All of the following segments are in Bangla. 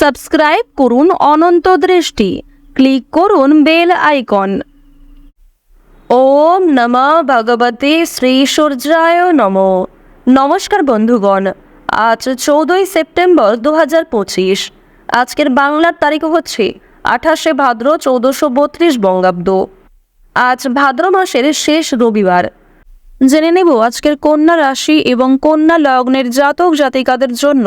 সাবস্ক্রাইব করুন অনন্ত দৃষ্টি। ক্লিক করুন বেল আইকন। ওম নমঃ ভগবতে শ্রী সূর্যায় নম। নমস্কার বন্ধুগণ, আজ চৌদ্দই সেপ্টেম্বর দু হাজার পঁচিশ। আজকের বাংলার তারিখ হচ্ছে আঠাশে ভাদ্র চৌদ্দশো বত্রিশ বঙ্গাব্দ। আজ ভাদ্র মাসের শেষ রবিবার। জেনে নেব আজকের কন্যা রাশি এবং কন্যা লগ্নের জাতক জাতিকাদের জন্য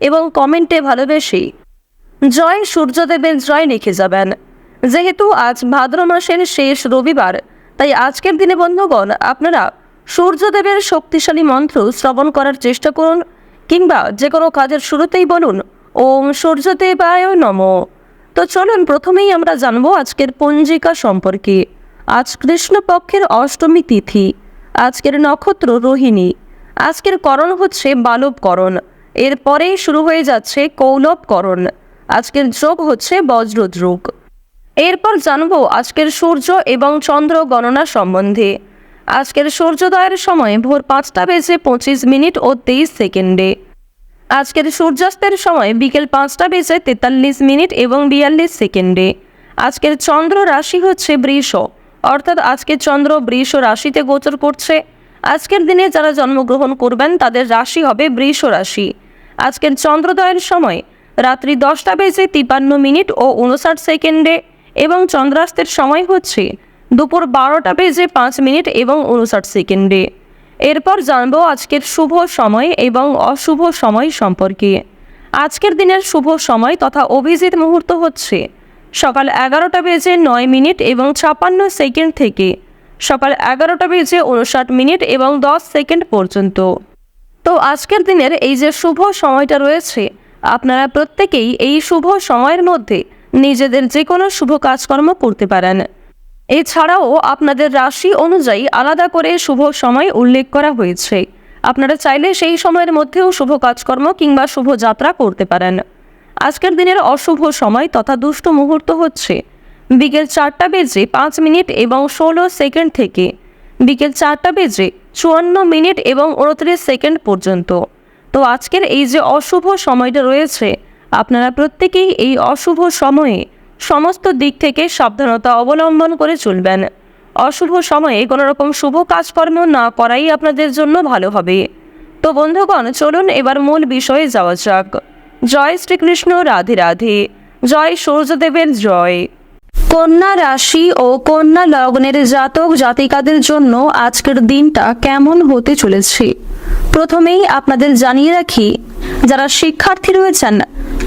এবং কমেন্টে ভালোবেসে। জয় সূর্যদেবের জয় লিখে যাবেন। যেহেতু আজ ভাদ্র মাসের শেষ রবিবার, তাই আজকের দিনে বন্ধুগণ, আপনারা সূর্যদেবের শক্তিশালী মন্ত্র শ্রবণ করার চেষ্টা করুন, কিংবা যে কোনো কাজের শুরুতেই বলুন, ওম সূর্যদেবায় নম। তো চলুন, প্রথমেই আমরা জানব আজকের পঞ্জিকা সম্পর্কে। আজ কৃষ্ণপক্ষের অষ্টমী তিথি, আজকের নক্ষত্র রোহিণী, আজকের করণ হচ্ছে বালবকরণ। এরপরেই শুরু হয়ে যাচ্ছে কৌলবকরণ আজকের যোগ হচ্ছে বজ্রযোগ এরপর জানব আজকের সূর্য এবং চন্দ্র গণনা সম্বন্ধে। আজকের সূর্যোদয়ের সময় ভোর পাঁচটা বেজে পঁচিশ মিনিট ও তেইশ সেকেন্ডে। আজকের সূর্যাস্তের সময় বিকেল পাঁচটা বেজে তেতাল্লিশ মিনিট এবং বিয়াল্লিশ সেকেন্ডে। আজকের চন্দ্র রাশি হচ্ছে বৃষ, অর্থাৎ আজকের চন্দ্র বৃষ রাশিতে গোচর করছে। আজকের দিনে যারা জন্মগ্রহণ করবেন তাদের রাশি হবে বৃষ রাশি। আজকের চন্দ্রোদয়ের সময় রাত্রি দশটা বেজে তিপান্ন মিনিট ও উনষাট সেকেন্ডে এবং চন্দ্রাস্তের সময় হচ্ছে দুপুর বারোটা বেজে পাঁচ মিনিট এবং উনষাট সেকেন্ডে। এরপর জানব আজকের শুভ সময় এবং অশুভ সময় সম্পর্কে। আজকের দিনের শুভ সময় তথা অভিজিৎ মুহূর্ত হচ্ছে সকাল এগারোটা বেজে নয় মিনিট এবং ছাপান্ন সেকেন্ড থেকে সকাল এগারোটা বেজে উনষাট মিনিট এবং দশ সেকেন্ড পর্যন্ত। তো আজকের দিনের এই যে শুভ সময়টা রয়েছে, আপনারা প্রত্যেকেই এই শুভ সময়ের মধ্যে নিজেদের যে কোনো শুভ কাজকর্ম করতে পারেন। এছাড়াও আপনাদের রাশি অনুযায়ী আলাদা করে শুভ সময় উল্লেখ করা হয়েছে। আপনারা চাইলে সেই সময়ের মধ্যেও শুভ কাজকর্ম কিংবা শুভ যাত্রা করতে পারেন। আজকের দিনের অশুভ সময় তথা দুষ্ট মুহূর্ত হচ্ছে বিকেল চারটা বেজে পাঁচ মিনিট এবং ষোলো সেকেন্ড থেকে বিকেল চারটা বেজে চুয়ান্ন মিনিট এবং উনত্রিশ সেকেন্ড পর্যন্ত। তো আজকের এই যে অশুভ সময়টা রয়েছে, আপনারা প্রত্যেকেই এই অশুভ সময়ে সমস্ত দিক থেকে সাবধানতা অবলম্বন করে চলবেন। অশুভ সময়ে কোনো রকম শুভ কাজকর্ম না করাই আপনাদের জন্য ভালো হবে। তো বন্ধুগণ, চলুন এবার মূল বিষয়ে যাওয়া যাক। জয় শ্রীকৃষ্ণ, রাধে রাধে। জয় সূর্যদেবের জয়। কন্যা রাশি ও কন্যা লগ্নের জাতক জাতিকাদের জন্য আজকের দিনটা কেমন হতে চলেছে? প্রথমেই আপনাদের জানিয়ে রাখি, যারা শিক্ষার্থী রয়েছেন,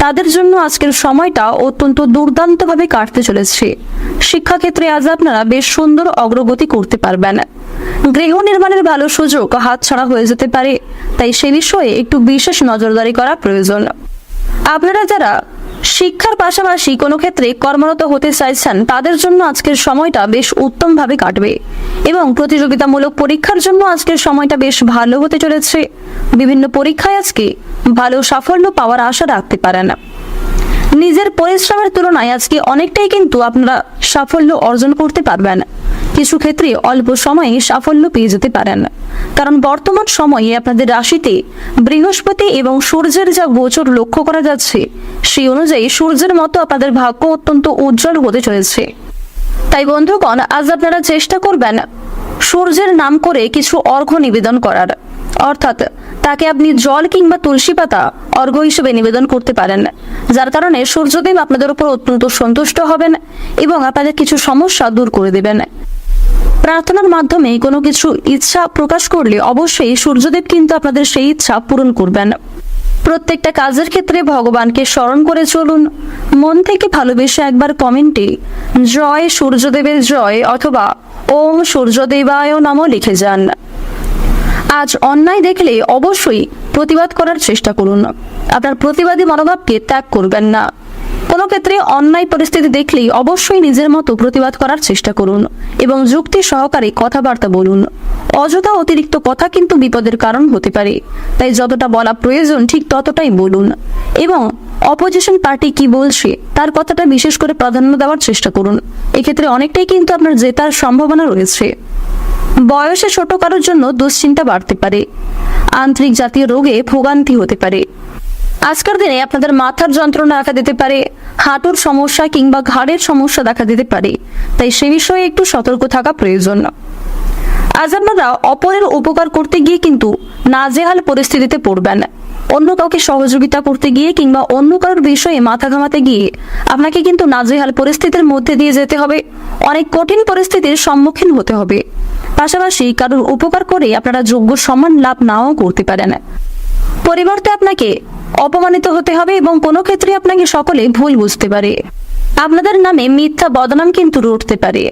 তাদের জন্য আজকের সময়টা অত্যন্ত দুর্দান্তভাবে কাটতে চলেছে। শিক্ষাক্ষেত্রে আজ আপনারা বেশ সুন্দর অগ্রগতি করতে পারবেন। গৃহ নির্মাণের ভালো সুযোগ হাতছাড়া হয়ে যেতে পারে, তাই সে বিষয়ে একটু বিশেষ নজরদারি করা প্রয়োজন। আপনারা যারা শিক্ষার পাশাপাশি কোনো ক্ষেত্রে কর্মরত হতে চাইছেন, তাদের জন্য আজকের সময়টা বেশ উত্তমভাবে কাটবে এবং প্রতিযোগিতামূলক পরীক্ষার জন্য আজকের সময়টা বেশ ভালো হতে চলেছে। বিভিন্ন পরীক্ষায় আজকে ভালো সাফল্য পাওয়ার আশা রাখতে পারেন। নিজের পরিশ্রমের তুলনায় আজকে অনেকটাই কিন্তু আপনারা সাফল্য অর্জন করতে পারবেন। কিছু ক্ষেত্রে অল্প সময়ে সাফল্য পেয়ে যেতে পারেন। কারণ বর্তমান সময়ে আপনাদের রাশিতে বৃহস্পতি এবং সূর্যের যা গোচর লক্ষ্য করা যাচ্ছে, সেই অনুযায়ী সূর্যের মতো আপনাদের ভাগ্য অত্যন্ত উজ্জ্বল হতে চলেছে। তাই বন্ধুগণ, আজ আপনারা চেষ্টা করবেন সূর্যের নাম করে কিছু অর্ঘ্য নিবেদন করার। অর্থাৎ, তাকে আপনি জল কিংবা তুলসী পাতা অর্ঘ্য হিসেবে নিবেদন করতে পারেন। যার কারণে সূর্যদেব আপনাদের উপর অত্যন্ত সন্তুষ্ট হবেন এবং আপনাদের কিছু সমস্যা দূর করে দেবেন। প্রার্থনার মাধ্যমে কোনো কিছু ইচ্ছা প্রকাশ করলে অবশ্যই সূর্যদেব কিন্তু আপনাদের সেই ইচ্ছা পূরণ করবেন। প্রত্যেকটা কাজের ক্ষেত্রে ভগবানকে স্মরণ করে চলুন। মন থেকে ভালোবেসে একবার কমেন্টে, জয় সূর্যদেবের জয় অথবা ওম সূর্যদেবায় নামও লিখে যান। আজ অন্যায় দেখলে অবশ্যই প্রতিবাদ করার চেষ্টা করুন। আপনার প্রতিবাদী মনোভাবকে ত্যাগ করবেন না। কোনো ক্ষেত্রে অন্যায় পরিস্থিতি দেখলেই অবশ্যই নিজের মতো প্রতিবাদ করার চেষ্টা করুন এবং যুক্তি সহকারে কথাবার্তা বলুন। অযথা অতিরিক্ত কথা কিন্তু বিপদের কারণ হতে পারে। তাই যতটা বলা প্রয়োজন ঠিক ততটাই বলুন। এবং অপোজিশন পার্টি কি বলছে তার কথাটা বিশেষ করে প্রাধান্য দেওয়ার চেষ্টা করুন। এক্ষেত্রে অনেকটাই কিন্তু আপনার জেতার সম্ভাবনা রয়েছে। বয়সে ছোট কারোর জন্য দুশ্চিন্তা বাড়তে পারে। আন্তরিক জাতীয় রোগে ভোগান্তি হতে পারে। আজকের দিনে আপনাদের মাথার যন্ত্রণা দেখা দিতে পারে, হাঁটুর সমস্যা কিংবা ঘাড়ের সমস্যা দেখা দিতে পারে, তাই সে বিষয়ে একটু সতর্ক থাকা প্রয়োজন। আজ আপনারা অপরের উপকার করতে গিয়ে কিন্তু নাজেহাল পরিস্থিতিতে পড়বেন। অন্য কাউকে সহযোগিতা করতে গিয়ে কিংবা অন্য কারোর বিষয়ে মাথা ঘামাতে গিয়ে আপনাকে কিন্তু নাজেহাল পরিস্থিতির মধ্যে দিয়ে যেতে হবে। অনেক কঠিন পরিস্থিতির সম্মুখীন হতে হবে। পাশাপাশি কারোর উপকার করে আপনারা যোগ্য সম্মান লাভ নাও করতে পারেন। পরিবর্তে আপনাকে অপমানিত হতে হবে এবং কোনো ক্ষেত্রে আপনাকে সকলে ভুল বুঝতে পারে। আপনাদের নামে মিথ্যা বদনাম কিন্তু রটতে পারে।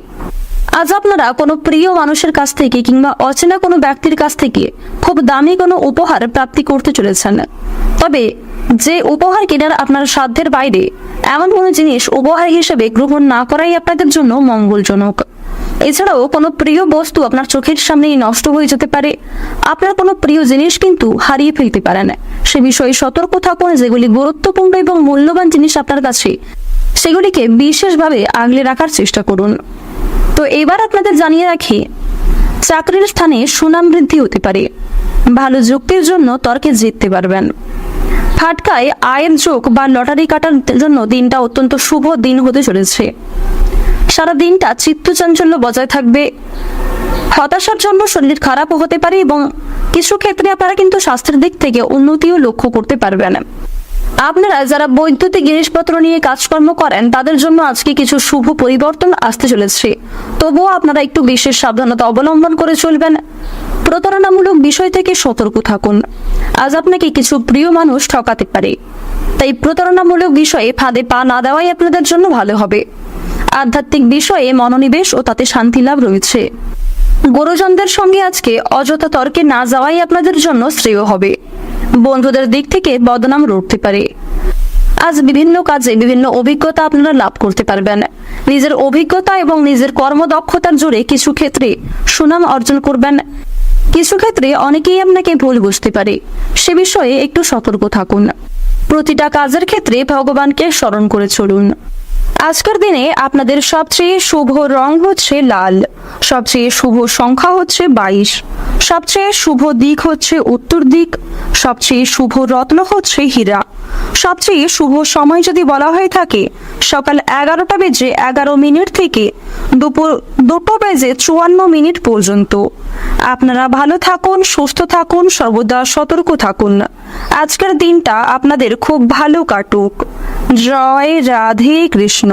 আজ আপনারা কোনো প্রিয় মানুষের কাছ থেকে কিংবা অচেনা কোনো ব্যক্তির কাছ থেকে খুব দামি কোনো উপহার প্রাপ্তি করতে চলেছেন। তবে যে উপহার কেনার আপনার সাধ্যের বাইরে, এমন কোনো জিনিস উপহার হিসেবে গ্রহণ না করাই আপনাদের জন্য মঙ্গলজনক। এছাড়াও কোনো প্রিয় বস্তু আপনার চোখের সামনেই নষ্ট হয়ে যেতে পারে। আপনার কোনো প্রিয় জিনিস কিন্তু হারিয়ে ফেলতে পারে না। সে বিষয়ে সতর্ক থাকুন যেগুলি গুরুত্বপূর্ণ এবং মূল্যবান জিনিস আপনার কাছে। সেগুলিকে বিশেষভাবে আগলে রাখার চেষ্টা করুন। তো এবার আপনাদের জানিয়ে রাখি, চাকরির স্থানে সুনাম বৃদ্ধি হতে পারে। ভালো যুক্তির জন্য তর্কে জিততে পারবেন। ফাটকায় আয়ের যোগ বা লটারি কাটার জন্য দিনটা অত্যন্ত শুভ দিন হতে চলেছে। সারা দিনটা চিত্তচাঞ্চল্য বজায় থাকবে। হতাশার জন্য শরীর খারাপও হতে পারে এবং কিছু ক্ষেত্রে আপনারা কিন্তু স্বাস্থ্যের দিক থেকে উন্নতিও লক্ষ্য করতে পারবেন। আপনারা যারা বৈদ্যুতিক জিনিসপত্র নিয়ে কাজকর্ম করেন, তাদের জন্য আজকে কিছু শুভ পরিবর্তন আসতে চলেছে। তবুও আপনারা একটু বিশেষ সাবধানতা অবলম্বন করে চলবেন। প্রতারণামূলক বিষয় থেকে সতর্ক থাকুন। আজ আপনাকে কিছু প্রিয় মানুষ ঠকাতে পারে। তাই প্রতারণামূলক বিষয়ে ফাঁদে পা না দেওয়াই আপনাদের জন্য ভালো হবে। আধ্যাত্মিক বিষয়ে মনোনিবেশ ও তাতে শান্তি লাভ রয়েছে। গুরুজনদের সঙ্গে আজকে অযথা তর্কে না যাওয়াই আপনাদের জন্য শ্রেয় হবে। বন্ধুদের দিক থেকে বদনাম রুখতে পারে। আজ বিভিন্ন কাজে বিভিন্ন অভিজ্ঞতা আপনারা লাভ করতে পারবেন। নিজের অভিজ্ঞতা এবং নিজের কর্মদক্ষতার জোরে কিছু ক্ষেত্রে সুনাম অর্জন করবেন। কিছু ক্ষেত্রে অনেকেই আপনাকে ভুল বুঝতে পারে। সে বিষয়ে একটু সতর্ক থাকুন। প্রতিটা কাজের ক্ষেত্রে ভগবানকে স্মরণ করে চলুন। আজকের দিনে আপনাদের সবচেয়ে শুভ রং হচ্ছে লাল, সবচেয়ে শুভ সংখ্যা হচ্ছে বাইশ, সবচেয়ে শুভ দিক হচ্ছে উত্তর দিক, সবচেয়ে শুভ রত্ন হচ্ছে হীরা। সবচেয়ে শুভ সময় যদি বলা হয়ে থাকে, সকাল এগারোটা বেজে এগারো মিনিট থেকে দুপুর দুটো বেজে চুয়ান্ন মিনিট পর্যন্ত। আপনারা ভালো থাকুন, সুস্থ থাকুন, সর্বদা সতর্ক থাকুন। আজকের দিনটা আপনাদের খুব ভালো কাটুক। জয় রাধে কৃষ্ণ।